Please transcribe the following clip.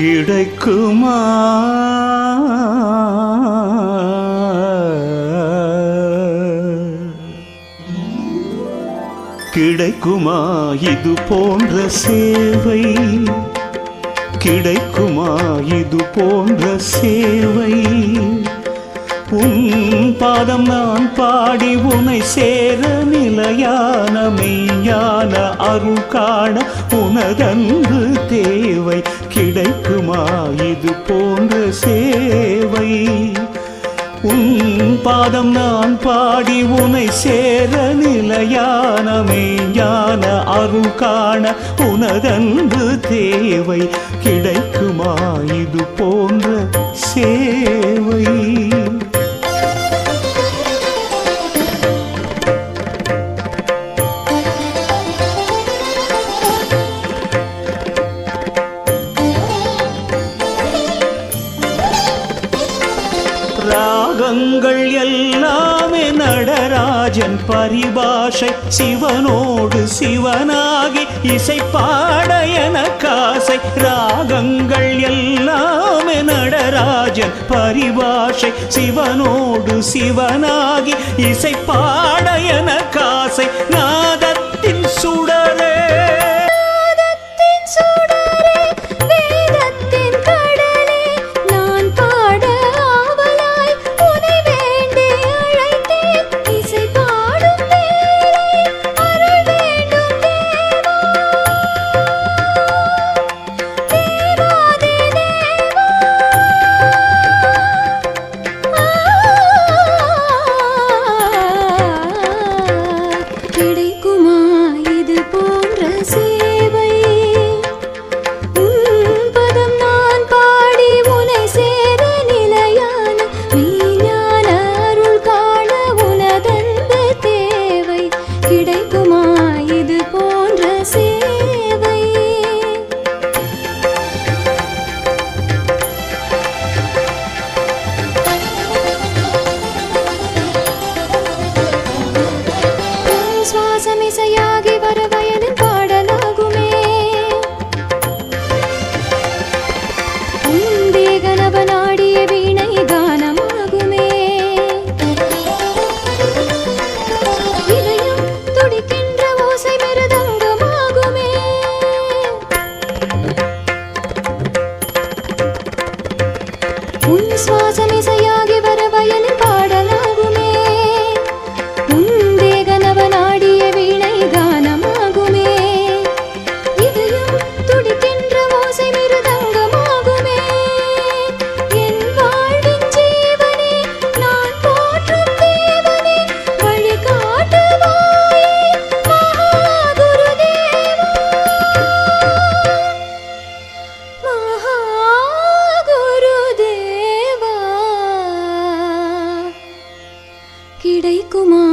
கிடைக்குமா? கிடைக்குமா இது போன்ற சேவை? கிடைக்குமா இது போன்ற சேவை? உன் பாதம் நான் பாடி உனை சேர நிலையான மெய்யான அருள் காண உனதன்பு தே பாதம் நான் பாடி உனை சேர நிலையானமே ஞான அருள் காண உனதன்பு தேவை. கிடைக்குமா இது போன்ற சே ராகங்கள் எல்லாமே நடராஜன் பரிபாஷை சிவனோடு சிவனாகி இசைப்பாட என காசை. ராகங்கள் எல்லாமே நடராஜன் பரிபாஷை சிவனோடு சிவனாகி இசைப்பாட என காசை. நான் உன் சுவாசமிசையாகி பாடலாகுமே. வீணை கானமாகுமே. இதயம் துடிக்கின்ற ஓசை மிருதங்கமாகுமே. உன் கிடைக்குமா?